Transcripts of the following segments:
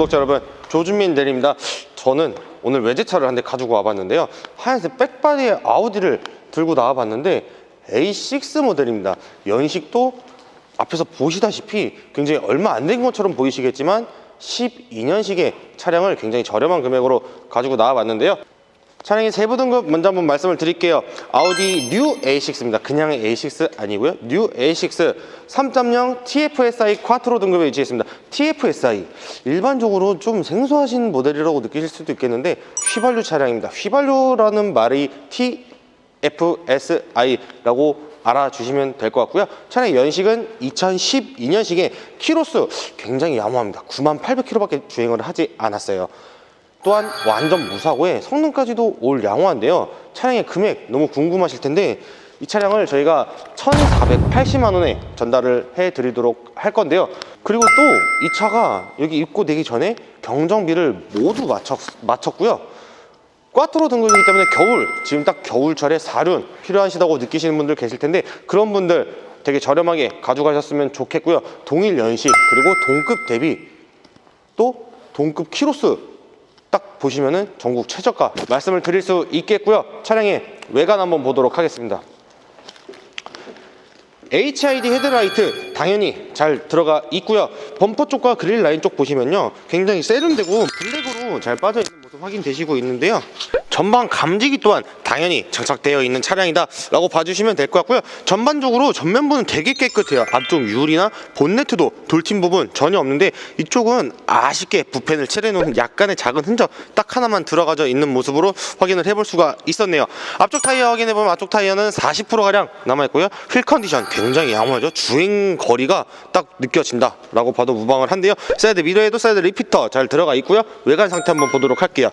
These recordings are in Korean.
구독자 여러분. 조준민 대리입니다. 저는 오늘 외제차를 한 대 가지고 와봤는데요. 하얀색 백바디의 아우디를 들고 나와봤는데 A6 모델입니다. 연식도 앞에서 보시다시피 굉장히 얼마 안 된 것처럼 보이시겠지만 12년식의 차량을 굉장히 저렴한 금액으로 가지고 나와봤는데요. 차량의 세부 등급 먼저 한번 말씀을 드릴게요. 아우디 뉴 A6입니다. 그냥의 A6 아니고요. 뉴 A6 3.0 TFSI 쿼트로 등급에 위치했습니다. TFSI 일반적으로 좀 생소하신 모델이라고 느끼실 수도 있겠는데 휘발유 차량입니다. 휘발유라는 말이 TFSI라고 알아주시면 될 것 같고요. 차량 연식은 2012년식에 키로수 굉장히 양호합니다. 9800km밖에 주행을 하지 않았어요. 또한 완전 무사고에 성능까지도 올 양호한데요. 차량의 금액 너무 궁금하실 텐데 이 차량을 저희가 1,480만 원에 전달을 해드리도록 할 건데요. 그리고 또 이 차가 여기 입고되기 전에 경정비를 모두 마쳤, 마쳤고요. 꽈트로 등급이기 때문에 겨울 지금 딱 겨울철에 사륜 필요하시다고 느끼시는 분들 계실 텐데 그런 분들 되게 저렴하게 가져가셨으면 좋겠고요. 동일 연식 그리고 동급 대비 또 동급 키로수 딱 보시면은 전국 최저가 말씀을 드릴 수 있겠고요. 차량의 외관 한번 보도록 하겠습니다. HID 헤드라이트 당연히 잘 들어가 있고요. 범퍼 쪽과 그릴 라인 쪽 보시면요. 굉장히 세련되고 블랙으로 잘 빠져 있는 모습 확인되시고 있는데요. 전방 감지기 또한 당연히 장착되어 있는 차량이다 라고 봐주시면 될 것 같고요. 전반적으로 전면부는 되게 깨끗해요. 앞쪽 유리나 본네트도 돌팀 부분 전혀 없는데 이쪽은 아쉽게 부펜을 칠해놓은 약간의 작은 흔적 딱 하나만 들어가져 있는 모습으로 확인을 해볼 수가 있었네요. 앞쪽 타이어 확인해보면 앞쪽 타이어는 40%가량 남아있고요. 휠 컨디션 굉장히 양호하죠. 주행 거리가 딱 느껴진다 라고 봐도 무방을 한데요. 사이드 미러에도 사이드 리피터 잘 들어가 있고요. 외관 상태 한번 보도록 할게요.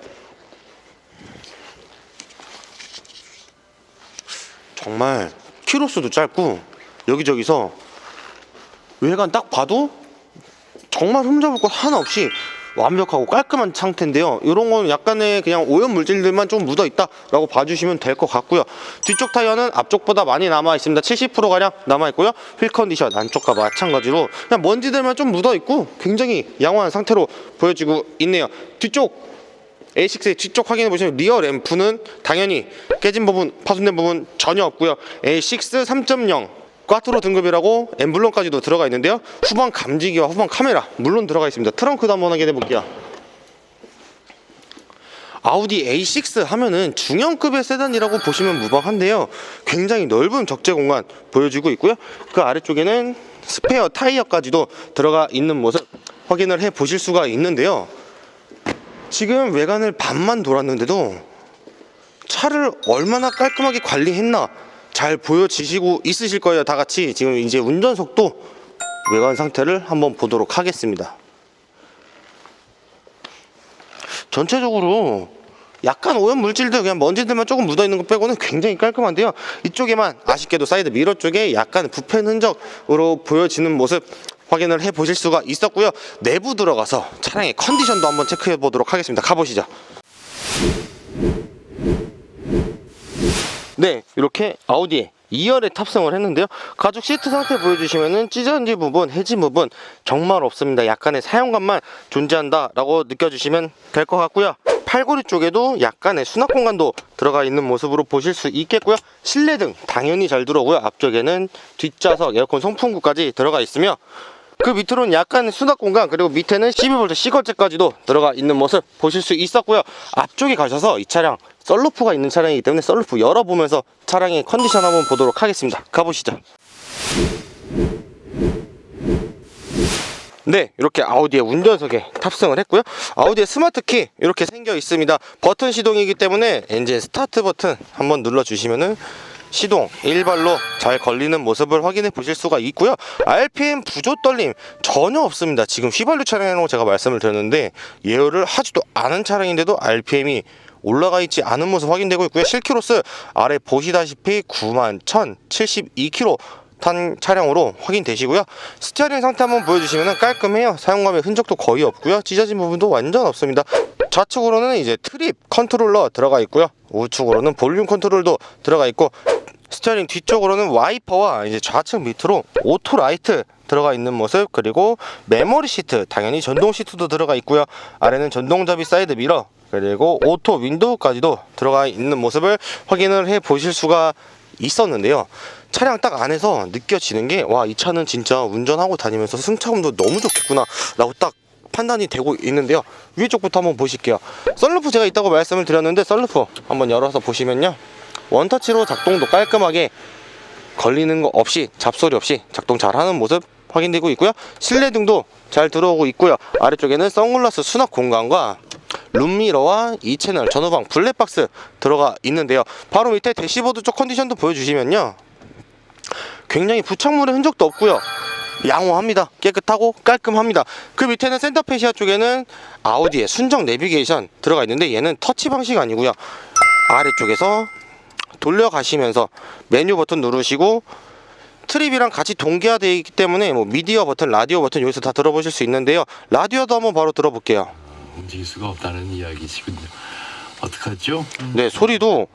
정말 키로수도 짧고 여기저기서 외관 딱 봐도 정말 흠잡을 것 하나 없이 완벽하고 깔끔한 상태인데요. 이런 건 약간의 그냥 오염 물질들만 좀 묻어 있다라고 봐주시면 될 것 같고요. 뒤쪽 타이어는 앞쪽보다 많이 남아 있습니다. 70% 가량 남아 있고요. 휠 컨디션 안쪽과 마찬가지로 그냥 먼지들만 좀 묻어 있고 굉장히 양호한 상태로 보여지고 있네요. 뒤쪽 A6의 뒤쪽 확인해 보시면 리어 램프는 당연히 깨진 부분, 파손된 부분 전혀 없고요. A6 3.0 꽈트로 등급이라고 엠블럼까지도 들어가 있는데요. 후방 감지기와 후방 카메라 물론 들어가 있습니다. 트렁크도 한번 확인해 볼게요. 아우디 A6 하면은 중형급의 세단이라고 보시면 무방한데요. 굉장히 넓은 적재 공간 보여주고 있고요. 그 아래쪽에는 스페어 타이어까지도 들어가 있는 모습 확인을 해 보실 수가 있는데요. 지금 외관을 반만 돌았는데도 차를 얼마나 깔끔하게 관리했나 잘 보여지시고 있으실 거예요. 다 같이 지금 이제 운전 속도 외관 상태를 한번 보도록 하겠습니다. 전체적으로 약간 오염 물질들 그냥 먼지들만 조금 묻어 있는 것 빼고는 굉장히 깔끔한데요. 이쪽에만 아쉽게도 사이드 미러 쪽에 약간 부펜 흔적으로 보여지는 모습 확인을 해 보실 수가 있었고요. 내부 들어가서 차량의 컨디션도 한번 체크해 보도록 하겠습니다. 가보시죠. 네, 이렇게 아우디에 2열에 탑승을 했는데요. 가죽 시트 상태 보여주시면은 찢어진 부분, 해진 부분 정말 없습니다. 약간의 사용감만 존재한다라고 느껴주시면 될 것 같고요. 팔고리 쪽에도 약간의 수납 공간도 들어가 있는 모습으로 보실 수 있겠고요. 실내등 당연히 잘 들어오고요. 앞쪽에는 뒷좌석 에어컨 송풍구까지 들어가 있으며 그 밑으로는 약간 수납 공간 그리고 밑에는 12V 시거제까지도 들어가 있는 모습 보실 수 있었고요. 앞쪽에 가셔서 이 차량 썰루프가 있는 차량이기 때문에 썰루프 열어보면서 차량의 컨디션 한번 보도록 하겠습니다. 가보시죠. 네, 이렇게 아우디의 운전석에 탑승을 했고요. 아우디의 스마트키 이렇게 생겨 있습니다. 버튼 시동이기 때문에 엔진 스타트 버튼 한번 눌러주시면은 시동 일발로 잘 걸리는 모습을 확인해 보실 수가 있고요. RPM 부조 떨림 전혀 없습니다. 지금 휘발유 차량이라고 제가 말씀을 드렸는데 예열을 하지도 않은 차량인데도 RPM이 올라가 있지 않은 모습 확인되고 있고요. 실키로스 아래 보시다시피 9만 1072km 탄 차량으로 확인되시고요. 스티어링 상태 한번 보여주시면 깔끔해요. 사용감의 흔적도 거의 없고요. 찢어진 부분도 완전 없습니다. 좌측으로는 이제 트립 컨트롤러 들어가 있고요. 우측으로는 볼륨 컨트롤도 들어가 있고 스티어링 뒤쪽으로는 와이퍼와 이제 좌측 밑으로 오토 라이트 들어가 있는 모습 그리고 메모리 시트 당연히 전동 시트도 들어가 있고요. 아래는 전동잡이 사이드 미러 그리고 오토 윈도우까지도 들어가 있는 모습을 확인을 해 보실 수가 있었는데요. 차량 딱 안에서 느껴지는 게 와 이 차는 진짜 운전하고 다니면서 승차감도 너무 좋겠구나 라고 딱 판단이 되고 있는데요. 위에 쪽부터 한번 보실게요. 썬루프 제가 있다고 말씀을 드렸는데 썬루프 한번 열어서 보시면요. 원터치로 작동도 깔끔하게 걸리는 거 없이 잡소리 없이 작동 잘하는 모습 확인되고 있고요. 실내 등도 잘 들어오고 있고요. 아래쪽에는 선글라스 수납 공간과 룸미러와 2채널 전후방 블랙박스 들어가 있는데요. 바로 밑에 대시보드 쪽 컨디션도 보여주시면요. 굉장히 부착물의 흔적도 없고요 양호합니다. 깨끗하고 깔끔합니다. 그 밑에는 센터페시아 쪽에는 아우디의 순정 내비게이션 들어가 있는데 얘는 터치 방식 아니고요. 아래쪽에서 돌려가시면서 메뉴 버튼 누르시고 트립이랑 같이 동기화되어 있기 때문에 뭐 미디어 버튼, 라디오 버튼 여기서 다 들어보실 수 있는데요. 라디오도 한번 바로 들어볼게요. 움직일 수가 없다는 이야기시군요. 어떡하죠? 네, 소리도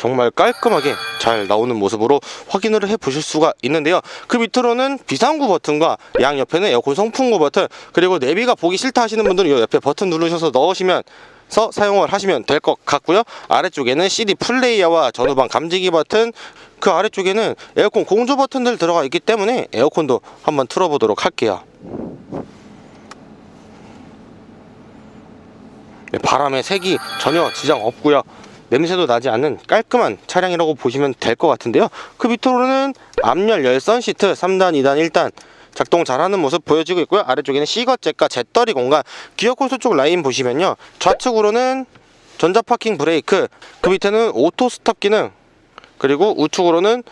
정말 깔끔하게 잘 나오는 모습으로 확인을 해 보실 수가 있는데요. 그 밑으로는 비상구 버튼과 양 옆에는 에어컨 송풍구 버튼, 그리고 내비가 보기 싫다 하시는 분들은 이 옆에 버튼 누르셔서 넣으시면 서 사용을 하시면 될 것 같고요. 아래쪽에는 CD 플레이어와 전후방 감지기 버튼, 그 아래쪽에는 에어컨 공조 버튼들 들어가 있기 때문에 에어컨도 한번 틀어보도록 할게요. 네, 바람의 색이 전혀 지장 없고요. 냄새도 나지 않는 깔끔한 차량이라고 보시면 될 것 같은데요. 그 밑으로는 앞열 열선 시트 3단, 2단, 1단 작동 잘하는 모습 보여지고 있고요. 아래쪽에는 C거잭과 제떨이 공간 기어 콘솔 쪽 라인 보시면요. 좌측으로는 전자 파킹 브레이크, 그 밑에는 오토 스탑 기능, 그리고 우측으로는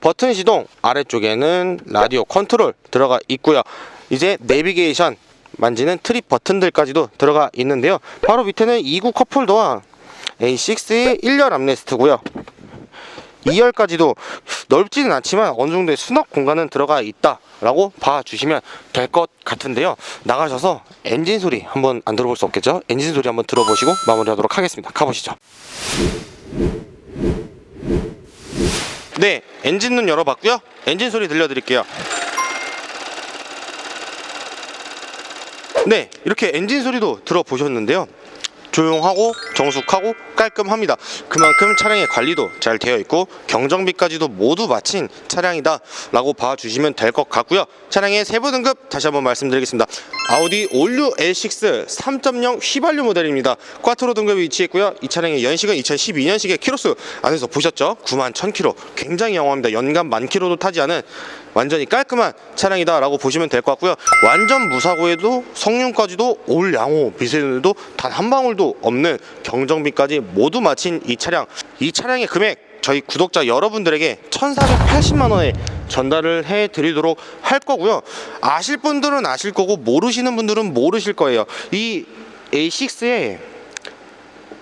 버튼 시동, 아래쪽에는 라디오 컨트롤 들어가 있고요. 이제 내비게이션 만지는 트립 버튼들까지도 들어가 있는데요. 바로 밑에는 2구 컵홀더와 A6의 1열 암레스트고요. 2열까지도 넓지는 않지만 어느 정도의 수납 공간은 들어가 있다라고 봐주시면 될 것 같은데요. 나가셔서 엔진 소리 한번 안 들어볼 수 없겠죠? 엔진 소리 한번 들어보시고 마무리하도록 하겠습니다. 가보시죠. 네, 엔진 눈 열어봤고요. 엔진 소리 들려드릴게요. 네, 이렇게 엔진 소리도 들어보셨는데요. 조용하고 정숙하고 깔끔합니다. 그만큼 차량의 관리도 잘 되어 있고 경정비까지도 모두 마친 차량이다 라고 봐주시면 될 것 같고요. 차량의 세부 등급 다시 한번 말씀드리겠습니다. 아우디 올류 L6 3.0 휘발유 모델입니다. 꽈트로 등급이 위치했고요. 이 차량의 연식은 2012년식의 키로수 안에서 보셨죠? 9만 1000km 굉장히 영화입니다. 연간 만 킬로도 타지 않은 완전히 깔끔한 차량이다 라고 보시면 될 것 같고요 완전 무사고에도 성능까지도 올 양호 미세누도 단 한 방울도 없는 경정비까지 모두 마친 이 차량 이 차량의 금액 저희 구독자 여러분들에게 1480만 원에 전달을 해 드리도록 할 거고요. 아실 분들은 아실 거고 모르시는 분들은 모르실 거예요. 이 A6의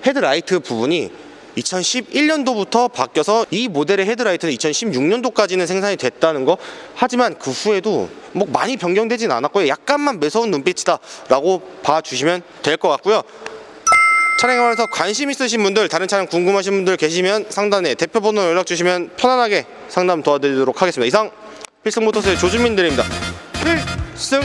헤드라이트 부분이 2011년도부터 바뀌어서 이 모델의 헤드라이트는 2016년도까지는 생산이 됐다는 거. 하지만 그 후에도 뭐 많이 변경되진 않았고요. 약간만 매서운 눈빛이다 라고 봐주시면 될 것 같고요 차량에 관해서 관심 있으신 분들 다른 차량 궁금하신 분들 계시면 상단에 대표 번호 연락 주시면 편안하게 상담 도와드리도록 하겠습니다. 이상 필승모터스의 조준민 드립니다. 필승